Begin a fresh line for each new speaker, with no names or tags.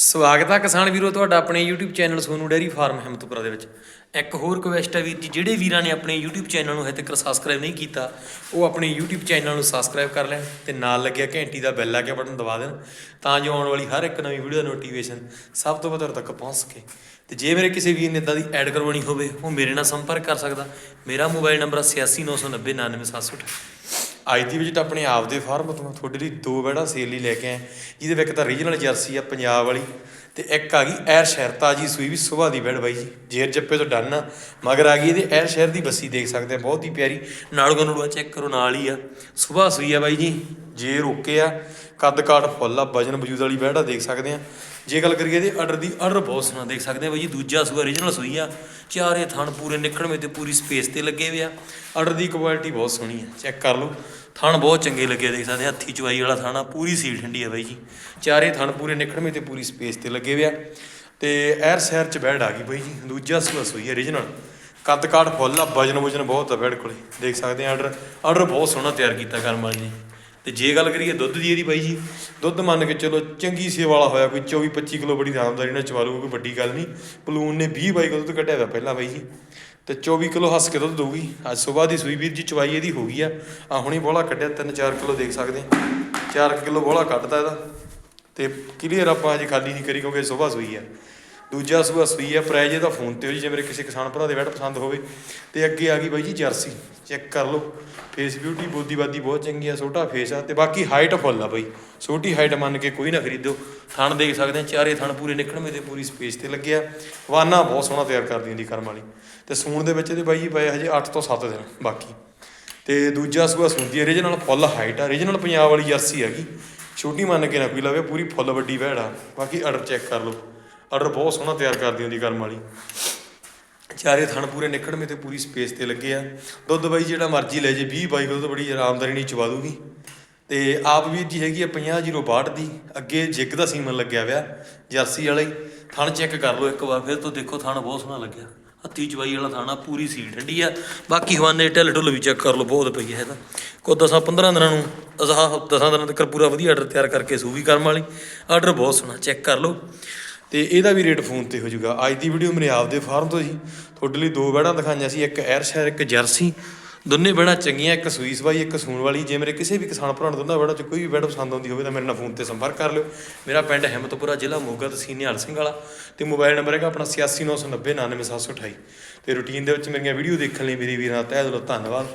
ਸਵਾਗਤ ਹੈ ਕਿਸਾਨ ਵੀਰੋ ਤੁਹਾਡਾ ਆਪਣੇ YouTube channel Sonu dairy farm Himmatpura ਦੇ ਵਿੱਚ। ਇੱਕ ਹੋਰ ਰਿਕਵੈਸਟ ਹੈ ਵੀਰ ਜੀ, ਜਿਹੜੇ ਵੀਰਾਂ ਨੇ ਆਪਣੇ YouTube ਚੈਨਲ ਨੂੰ ਹਜੇ ਤੱਕ ਸਬਸਕ੍ਰਾਈਬ ਨਹੀਂ ਕੀਤਾ, ਉਹ ਆਪਣੇ YouTube ਚੈਨਲ ਨੂੰ ਸਬਸਕ੍ਰਾਈਬ ਕਰ ਲੈਣ ਤੇ ਨਾਲ ਲੱਗਿਆ ਘੰਟੀ ਦਾ ਬੈਲ ਆ ਕੇ ਬਟਨ ਦਬਾ ਦੇਣ, ਤਾਂ ਜੋ ਆਉਣ ਵਾਲੀ ਹਰ ਇੱਕ ਨਵੀਂ ਵੀਡੀਓ ਦਾ ਨੋਟੀਫਿਕੇਸ਼ਨ ਸਭ ਤੋਂ ਵੱਧ ਤੁਹਾਡੇ ਤੱਕ ਪਹੁੰਚ ਸਕੇ। ਤੇ ਜੇ ਮੇਰੇ ਕਿਸੇ ਵੀਰ ਨੇ ਇਦਾਂ ਦੀ ਐਡ ਕਰਵਾਉਣੀ ਹੋਵੇ, ਉਹ ਮੇਰੇ ਨਾਲ ਸੰਪਰਕ ਕਰ ਸਕਦਾ। ਮੇਰਾ ਮੋਬਾਈਲ ਨੰਬਰ 8699099768 ਅੱਜ ਦੀ ਵਿਜ਼ਿਟ ਆਪਣੇ ਆਪ ਦੇ ਫਾਰਮ ਤੋਂ, ਤੁਹਾਡੇ ਲਈ ਦੋ ਬੈੜਾ ਸੇਲ ਲਈ ਲੈ ਕੇ ਆਏ। ਜਿਹਦੇ ਵਿੱਚ ਇੱਕ ਤਾਂ ਰੀਜਨਲ ਜਰਸੀ ਆ, ਪੰਜਾਬ ਵਾਲੀ। ਤੇ ਇੱਕ ਆ ਗਈ ਐਰ ਸ਼ਹਿਰ ਤਾਜੀ ਸੂਈ ਵੀ ਸੁਬਾਹ ਦੀ ਬੈੜ ਬਾਈ ਜੀ। ਜੇਰ ਜੱਪੇ ਤੋਂ ਡਨ ਆ। ਮਗਰ ਆ ਗਈ ਇਹਦੇ ਐਰ ਸ਼ਹਿਰ ਦੀ ਬੱਸੀ ਦੇਖ ਸਕਦੇ ਆ, ਬਹੁਤ ਹੀ ਪਿਆਰੀ। ਨਾੜੂਆਂ ਨੂੜੂਆਂ ਚੈੱਕ ਕਰੋ, ਨਾਲ ਹੀ ਆ। ਸੁਬਾਹ ਸੂਈ ਆ ਬਾਈ ਜੀ ਜੇਰ ਓਕੇ ਆ, ਕੱਦ ਕਾਟ ਫੁੱਲ ਆ, ਵਜਨ ਵਜੂਦ ਵਾਲੀ ਬੈੜਾ ਦੇਖ ਸਕਦੇ ਆ। ਜੇ ਗੱਲ ਕਰੀਏ ਇਹਦੇ ਆਰਡਰ ਦੀ ਆਰਡਰ ਬਹੁਤ ਸੋਹਣਾ ਦੇਖ ਸਕਦੇ ਆ ਬਾਈ ਜੀ। ਦੂਜਾ ਸੂਆ ਰੀਜਨਲ ਸੂਈ ਆ। ਚਾਰੇ ਥਣ ਪੂਰੇ ਨਿਕਲਵੇਂ ਤੇ ਪੂਰੀ ਸਪੇਸ ਤੇ ਲੱਗੇ ਹੋਏ ਆ। ਆਰਡਰ ਦੀ ਕੁਆਲਿਟੀ ਬਹੁਤ ਸੋਹਣੀ ਆ। ਚੈੱਕ ਕਰ ਲਓ। ਥਣ ਬਹੁਤ ਚੰਗੇ ਲੱਗੇ ਦੇਖ ਸਕਦੇ ਆ, ਹੱਥੀ ਚੁਆਈ ਵਾਲਾ ਥਾਣਾ ਪੂਰੀ ਸੀਲ ਠੰਡੀ ਆ ਬਾਈ ਜੀ। ਚਾਰੇ ਥਣ ਪੂਰੇ ਨਿਕਲਵੇਂ ਤੇ ਪੂਰੀ ਸਪੇਸ ਤੇ ਲੱਗੇ ਹੋਏ ਆ। ਤੇ ਐਰ ਸ਼ਹਿਰ ਚ ਬੈੜ ਆ ਗਈ ਬਾਈ ਜੀ, ਦੂਜਾ ਸੂਆ ਸੂਈ ਆ ਰੀਜਨਲ ਕੱਦ ਕਾਠ ਫੁੱਲ ਆ, ਵਜਨ ਵਜਨ ਬਹੁਤ ਆ ਬੈੜ ਕੋਲੇ। ਦੇਖ ਸਕਦੇ ਆ ਆਰਡਰ ਆਰਡਰ ਬਹੁਤ ਸੋਹਣਾ ਤਿਆਰ ਕੀਤਾ ਕਰਮ ਵਾਲੀ ਨੇ ਤੇ ਜੇ ਗੱਲ ਕਰੀਏ ਦੁੱਧ ਦੀ ਇਹਦੀ ਬਾਈ ਜੀ, ਦੁੱਧ ਮੰਨ ਕੇ ਚਲੋ ਚੰਗੀ ਸੇਵਾ ਵਾਲਾ ਹੋਇਆ, ਕੋਈ 24 25 ਕਿਲੋ ਬੜੀ ਆਰਾਮਦਾਰੀ ਨਾਲ ਚਵਾ ਲੂਗਾ ਕੋਈ ਵੱਡੀ ਗੱਲ ਨਹੀਂ। ਪਲੂਨ ਨੇ 20 ਬਾਈ ਕਿਲੋ ਦੁੱਧ ਕੱਢਿਆ ਹੋਇਆ ਪਹਿਲਾਂ ਬਾਈ ਜੀ। ਤੇ 24 ਕਿਲੋ ਹੱਸ ਕੇ ਦੁੱਧ ਦਊਗੀ। ਅੱਜ ਸਵੇਰ ਦੀ ਸੂਈ ਵੀਰ ਜੀ ਚਵਾਈ ਇਹਦੀ ਹੋ ਗਈ ਆ। ਆ ਹੁਣੀ ਬੋਲਾ ਕੱਢਿਆ 3-4 ਕਿਲੋ ਦੇਖ ਸਕਦੇ ਆ। 4 ਕਿਲੋ ਬੋਲਾ ਕੱਢਦਾ ਇਹਦਾ। ਤੇ ਕਲੀਅਰ ਆਪਾਂ ਅੱਜ ਖਾਲੀ ਨਹੀਂ ਕਰੀ ਕਿਉਂਕਿ ਸਵੇਰ ਸੂਈ ਆ। ਦੂਜਾ ਸੂਆ ਸੂਈ ਆ ਪ੍ਰਾਈਜ਼ ਇਹਦਾ ਫੋਨ ਤੇ ਹੋ ਜੀ, ਜੇ ਮੇਰੇ ਕਿਸੇ ਕਿਸਾਨ ਭਰਾ ਦੇ ਬੈਠ ਪਸੰਦ ਹੋਵੇ। ਤੇ ਅੱਗੇ ਆ ਗਈ ਬਾਈ ਜੀ ਜਰਸੀ। ਚੈੱਕ ਕਰ ਲਓ। ਫੇਸ ਬਿਊਟੀ ਬੋਦੀਵਾਦੀ ਬਹੁਤ ਚੰਗੀ ਆ, ਛੋਟਾ ਫੇਸ ਆ ਤੇ ਬਾਕੀ ਹਾਈਟ ਫੁੱਲ ਆ ਬਾਈ। ਛੋਟੀ ਹਾਈਟ ਮੰਨ ਕੇ ਕੋਈ ਨਾ ਖਰੀਦੋ। ਥਣ ਦੇਖ ਸਕਦੇ ਆ, ਚਾਰੇ ਥਣ ਪੂਰੇ ਨਿਕਲਵੇਂ ਤੇ ਪੂਰੀ ਸਪੇਸ ਤੇ ਲੱਗਿਆ ਵਾਨਾ ਬਹੁਤ ਸੋਹਣਾ ਤਿਆਰ ਕਰਦੀ ਹੁੰਦੀ ਕਰਮ ਵਾਲੀ। ਤੇ ਸੂਣ ਦੇ ਵਿੱਚ ਇਹਦੇ ਬਾਈ ਜੀ ਪਏ ਹਜੇ 8 ਤੋਂ 7 ਦਿਨ ਬਾਕੀ। ਤੇ ਦੂਜਾ ਸੂਆ ਸੁੰਦੀ ਰੀਜਨਲ ਫੁੱਲ ਹਾਈਟ ਆ। ਰੀਜਨਲ ਪੰਜਾਬ ਵਾਲੀ ਜਰਸੀ ਹੈਗੀ। ਛੋਟੀ ਮੰਨ ਕੇ ਨਾ ਕੋਈ ਲਵੇ, ਪੂਰੀ ਫੁੱਲ ਵੱਡੀ ਭੈੜ ਆ। ਬਾਕੀ ਆਰਡਰ ਚੈੱਕ ਕਰ ਲਓ। ਆਰਡਰ ਬਹੁਤ ਸੋਹਣਾ ਤਿਆਰ ਕਰਦੀ ਹੁੰਦੀ ਕਰਮ ਵਾਲੀ। ਚਾਰੇ ਥਣ ਪੂਰੇ ਨਿਕੜਵੇਂ ਤੇ ਪੂਰੀ ਸਪੇਸ ਤੇ ਲੱਗੇ ਆ। ਦੁੱਧ ਬਾਈ ਜਿਹੜਾ ਮਰਜ਼ੀ ਲੈ ਜੇ 20 ਬਾਈ ਦੁੱਧ ਬੜੀ ਆਰਾਮਦਾਰੀ ਨਹੀਂ ਚਵਾ ਦੂਗੀ। ਤੇ ਆਪ ਵੀਰ ਜੀ ਹੈਗੀ ਆ 5062 ਦੀ, ਅੱਗੇ ਜਿੱਗ ਦਾ ਸੀਮਨ ਲੱਗਿਆ ਹੋਇਆ ਜਰਸੀ ਵਾਲਾ ਹੀ। ਥਣ ਚੈੱਕ ਕਰ ਲਓ ਇੱਕ ਵਾਰ, ਫਿਰ ਤੋਂ ਦੇਖੋ ਥਣ ਬਹੁਤ ਸੋਹਣਾ ਲੱਗਿਆ। ਹੱਤੀ ਚਵਾਈ ਵਾਲਾ ਥਾਣਾ ਪੂਰੀ ਸੀਲ ਠੰਡੀ ਆ। ਬਾਕੀ ਹਵਾਨੇ ਢਿੱਲ ਢੁੱਲ ਵੀ ਚੈੱਕ ਕਰ ਲਓ, ਬਹੁਤ ਪਈ ਹੈ ਇਹਦਾ ਕੋ 10 15 ਦਿਨਾਂ ਨੂੰ ਅਸਾਂ 10 ਦਿਨਾਂ ਤੱਕ ਪੂਰਾ ਵਧੀਆ ਆਰਡਰ ਤਿਆਰ ਕਰਕੇ ਸੂ ਵੀ ਕਰਮ ਵਾਲੀ। ਆਰਡਰ ਬਹੁਤ ਸੋਹਣਾ ਚੈੱਕ ਕਰ ਲਓ। ਤੇ ਇਹਦਾ ਵੀ ਰੇਟ ਫੋਨ ਤੇ ਹੋ ਜਾਊਗਾ। ਅੱਜ ਦੀ ਵੀਡੀਓ ਮੇਰੇ ਆਪਦੇ ਫਾਰਮ ਤੋਂ ਜੀ। ਤੁਹਾਡੇ ਲਈ ਦੋ ਬੈੜਾਂ ਦਿਖਾਈਆਂ ਸੀ, ਇੱਕ ਐਰ ਸ਼ਹਿਰ ਇੱਕ ਜਰਸੀ ਦੋਨੇ ਬੈੜਾਂ ਚੰਗੀਆਂ, ਇੱਕ ਸੂਈਸ ਬਾਈ ਇੱਕ ਸੂਣ ਵਾਲੀ। ਜੇ ਮੇਰੇ ਕਿਸੇ ਵੀ ਕਿਸਾਨ ਭਰਾ ਨੂੰ ਦੋਨਾਂ ਬੈੜਾਂ ਚ ਕੋਈ ਵੀ ਬੈੜ ਪਸੰਦ ਆਉਂਦੀ ਹੋਵੇ ਤਾਂ ਮੇਰੇ ਨਾਲ ਫੋਨ ਤੇ ਸੰਪਰਕ ਕਰ ਲਿਓ। ਮੇਰਾ ਪਿੰਡ ਹਿੰਮਤਪੁਰਾ ਜ਼ਿਲ੍ਹਾ, ਮੋਗਾ ਤਹਿਸੀਲ ਨਿਹਾਲ ਸਿੰਘ ਵਾਲਾ। ਤੇ ਮੋਬਾਈਲ ਨੰਬਰ ਹੈਗਾ ਆਪਣਾ 8699099728 ਤੇ ਰੂਟੀਨ ਦੇ ਵਿੱਚ ਮੇਰੀਆਂ ਵੀਡੀਓ ਦੇਖਣ ਲਈ ਮੇਰੀ ਵੀਰਾਂ ਦਾ ਤਹਿ ਦਿਲੋਂ ਧੰਨਵਾਦ।